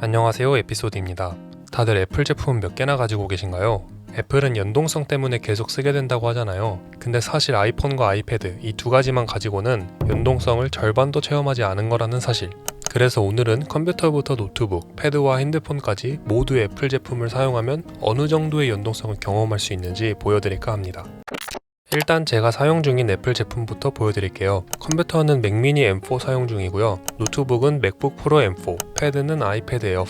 안녕하세요 에피소드입니다. 다들 애플 제품 몇 개나 가지고 계신가요? 애플은 연동성 때문에 계속 쓰게 된다고 하잖아요. 근데 사실 아이폰과 아이패드 이 두 가지만 가지고는 연동성을 절반도 체험하지 않은 거라는 사실. 그래서 오늘은 컴퓨터부터 노트북, 패드와 핸드폰까지 모두 애플 제품을 사용하면 어느 정도의 연동성을 경험할 수 있는지 보여드릴까 합니다. 일단 제가 사용 중인 애플 제품부터 보여드릴게요. 컴퓨터는 맥 미니 M4 사용 중이고요. 노트북은 맥북 프로 M4, 패드는 아이패드 에어 5,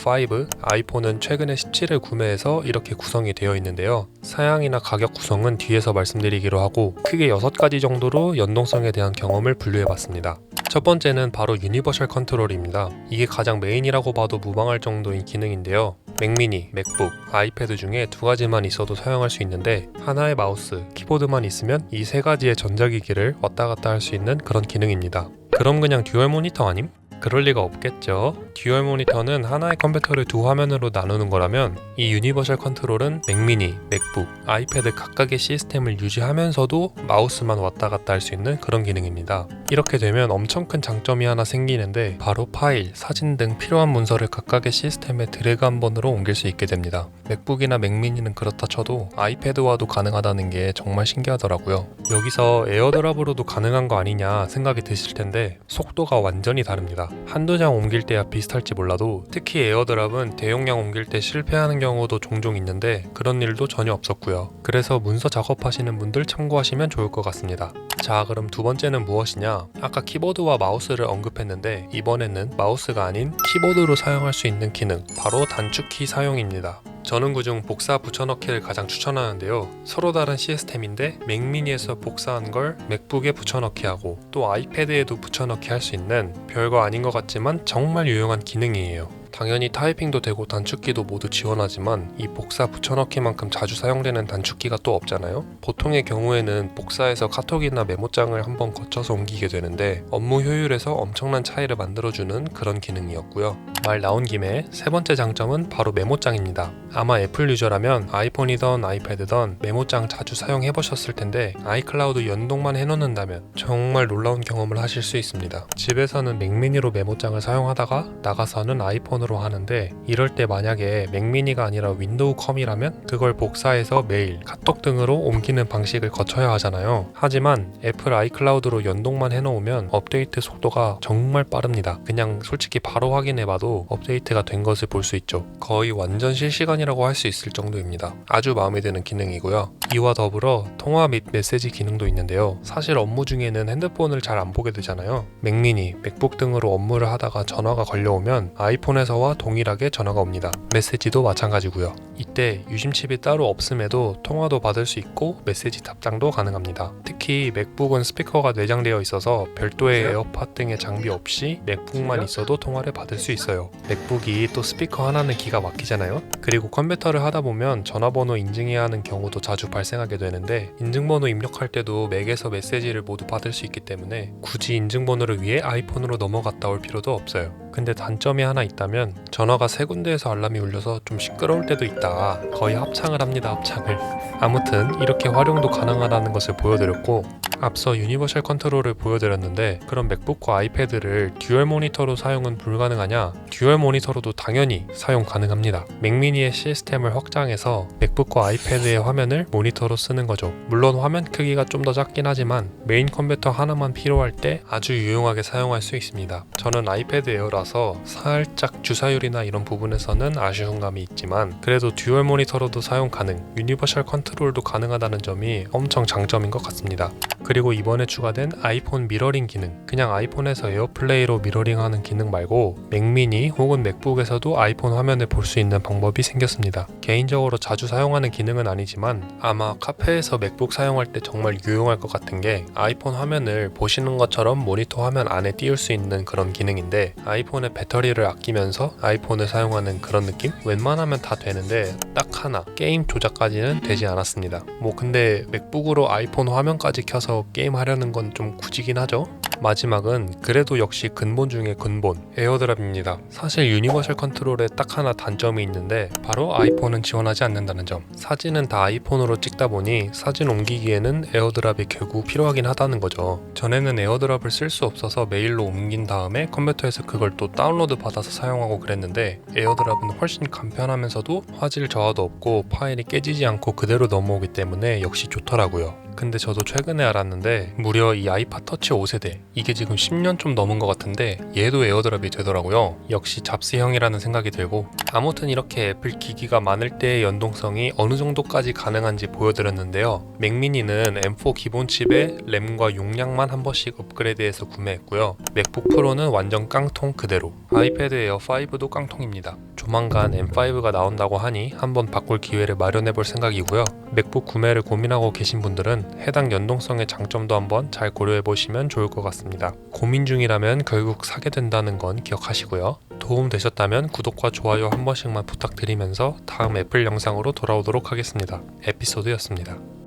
아이폰은 최근에 17을 구매해서 이렇게 구성이 되어 있는데요. 사양이나 가격 구성은 뒤에서 말씀드리기로 하고 크게 6가지 정도로 연동성에 대한 경험을 분류해봤습니다. 첫 번째는 바로 유니버셜 컨트롤입니다. 이게 가장 메인이라고 봐도 무방할 정도인 기능인데요. 맥미니, 맥북, 아이패드 중에 두 가지만 있어도 사용할 수 있는데 하나의 마우스, 키보드만 있으면 이 세 가지의 전자기기를 왔다 갔다 할 수 있는 그런 기능입니다. 그럼 그냥 듀얼 모니터 아님? 그럴 리가 없겠죠. 듀얼 모니터는 하나의 컴퓨터를 두 화면으로 나누는 거라면 이 유니버셜 컨트롤은 맥미니, 맥북, 아이패드 각각의 시스템을 유지하면서도 마우스만 왔다 갔다 할 수 있는 그런 기능입니다. 이렇게 되면 엄청 큰 장점이 하나 생기는데 바로 파일, 사진 등 필요한 문서를 각각의 시스템에 드래그 한 번으로 옮길 수 있게 됩니다. 맥북이나 맥미니는 그렇다 쳐도 아이패드와도 가능하다는 게 정말 신기하더라고요. 여기서 에어드랍으로도 가능한 거 아니냐 생각이 드실 텐데 속도가 완전히 다릅니다. 한두 장 옮길 때야 비슷할지 몰라도 특히 에어드랍은 대용량 옮길 때 실패하는 경우도 종종 있는데 그런 일도 전혀 없었고요. 그래서 문서 작업하시는 분들 참고하시면 좋을 것 같습니다. 자, 그럼 두 번째는 무엇이냐? 아까 키보드와 마우스를 언급했는데 이번에는 마우스가 아닌 키보드로 사용할 수 있는 기능, 바로 단축키 사용입니다. 저는 그중 복사 붙여넣기를 가장 추천하는데요. 서로 다른 시스템인데 맥미니에서 복사한 걸 맥북에 붙여넣기 하고 또 아이패드에도 붙여넣기 할 수 있는 별거 아닌 것 같지만 정말 유용한 기능이에요. 당연히 타이핑도 되고 단축키도 모두 지원하지만 이 복사 붙여넣기만큼 자주 사용되는 단축키가 또 없잖아요. 보통의 경우에는 복사해서 카톡이나 메모장을 한번 거쳐서 옮기게 되는데 업무 효율에서 엄청난 차이를 만들어주는 그런 기능이었고요. 말 나온 김에 세 번째 장점은 바로 메모장입니다. 아마 애플 유저라면 아이폰이던 아이패드던 메모장 자주 사용해 보셨을 텐데 아이클라우드 연동만 해놓는다면 정말 놀라운 경험을 하실 수 있습니다. 집에서는 맥미니로 메모장을 사용하다가 나가서는 아이폰으로 하는데 이럴 때 만약에 맥미니가 아니라 윈도우 컴이라면 그걸 복사해서 메일, 카톡 등으로 옮기는 방식을 거쳐야 하잖아요. 하지만 애플 아이클라우드로 연동만 해놓으면 업데이트 속도가 정말 빠릅니다. 그냥 솔직히 바로 확인해봐도 업데이트가 된 것을 볼 수 있죠. 거의 완전 실시간이라고 할 수 있을 정도입니다. 아주 마음에 드는 기능이고요. 이와 더불어 통화 및 메시지 기능도 있는데요. 사실 업무 중에는 핸드폰을 잘 안 보게 되잖아요. 맥미니, 맥북 등으로 업무를 하다가 전화가 걸려오면 아이폰에서 와 동일하게 전화가 옵니다. 메시지도 마찬가지고요. 이때 유심칩이 따로 없음에도 통화도 받을 수 있고 메시지 답장도 가능합니다. 특히 맥북은 스피커가 내장되어 있어서 별도의 에어팟 등의 장비 없이 맥북만 있어도 통화를 받을 수 있어요. 맥북이 또 스피커 하나는 기가 막히잖아요. 그리고 컴퓨터를 하다 보면 전화번호 인증해야 하는 경우도 자주 발생하게 되는데 인증번호 입력할 때도 맥에서 메시지를 모두 받을 수 있기 때문에 굳이 인증번호를 위해 아이폰으로 넘어갔다 올 필요도 없어요. 근데 단점이 하나 있다면 전화가 세 군데에서 알람이 울려서 좀 시끄러울 때도 있다. 거의 합창을 합니다, 합창을. 아무튼 이렇게 활용도 가능하다는 것을 보여드렸고 있고 앞서 유니버셜 컨트롤을 보여드렸는데 그럼 맥북과 아이패드를 듀얼 모니터로 사용은 불가능하냐? 듀얼 모니터로도 당연히 사용 가능합니다. 맥미니의 시스템을 확장해서 맥북과 아이패드의 화면을 모니터로 쓰는 거죠. 물론 화면 크기가 좀 더 작긴 하지만 메인 컴퓨터 하나만 필요할 때 아주 유용하게 사용할 수 있습니다. 저는 아이패드 에어라서 살짝 주사율이나 이런 부분에서는 아쉬운 감이 있지만 그래도 듀얼 모니터로도 사용 가능, 유니버셜 컨트롤도 가능하다는 점이 엄청 장점인 것 같습니다. 그리고 이번에 추가된 아이폰 미러링 기능 그냥 아이폰에서 에어플레이로 미러링하는 기능 말고 맥미니 혹은 맥북에서도 아이폰 화면을 볼 수 있는 방법이 생겼습니다. 개인적으로 자주 사용하는 기능은 아니지만 아마 카페에서 맥북 사용할 때 정말 유용할 것 같은 게 아이폰 화면을 보시는 것처럼 모니터 화면 안에 띄울 수 있는 그런 기능인데 아이폰의 배터리를 아끼면서 아이폰을 사용하는 그런 느낌? 웬만하면 다 되는데 딱 하나 게임 조작까지는 되지 않았습니다. 뭐 근데 맥북으로 아이폰 화면까지 켜서 게임 하려는 건 좀 굳이긴 하죠. 마지막은 그래도 역시 근본 중의 근본 에어드랍입니다. 사실 유니버셜 컨트롤에 딱 하나 단점이 있는데 바로 아이폰은 지원하지 않는다는 점. 사진은 다 아이폰으로 찍다 보니 사진 옮기기에는 에어드랍이 결국 필요하긴 하다는 거죠. 전에는 에어드랍을 쓸 수 없어서 메일로 옮긴 다음에 컴퓨터에서 그걸 또 다운로드 받아서 사용하고 그랬는데 에어드랍은 훨씬 간편하면서도 화질 저하도 없고 파일이 깨지지 않고 그대로 넘어오기 때문에 역시 좋더라고요. 근데 저도 최근에 알았는데 무려 이 아이팟 터치 5세대 이게 지금 10년 좀 넘은 것 같은데 얘도 에어드랍이 되더라고요. 역시 잡스형이라는 생각이 들고 아무튼 이렇게 애플 기기가 많을 때의 연동성이 어느 정도까지 가능한지 보여드렸는데요. 맥미니는 M4 기본 칩에 램과 용량만 한 번씩 업그레이드해서 구매했고요. 맥북 프로는 완전 깡통 그대로. 아이패드 에어 5도 깡통입니다. 조만간 M5가 나온다고 하니 한번 바꿀 기회를 마련해 볼 생각이고요. 맥북 구매를 고민하고 계신 분들은 해당 연동성의 장점도 한번 잘 고려해 보시면 좋을 것 같습니다. 고민 중이라면 결국 사게 된다는 건 기억하시고요. 도움 되셨다면 구독과 좋아요 한 번씩만 부탁드리면서 다음 애플 영상으로 돌아오도록 하겠습니다. 에피소드였습니다.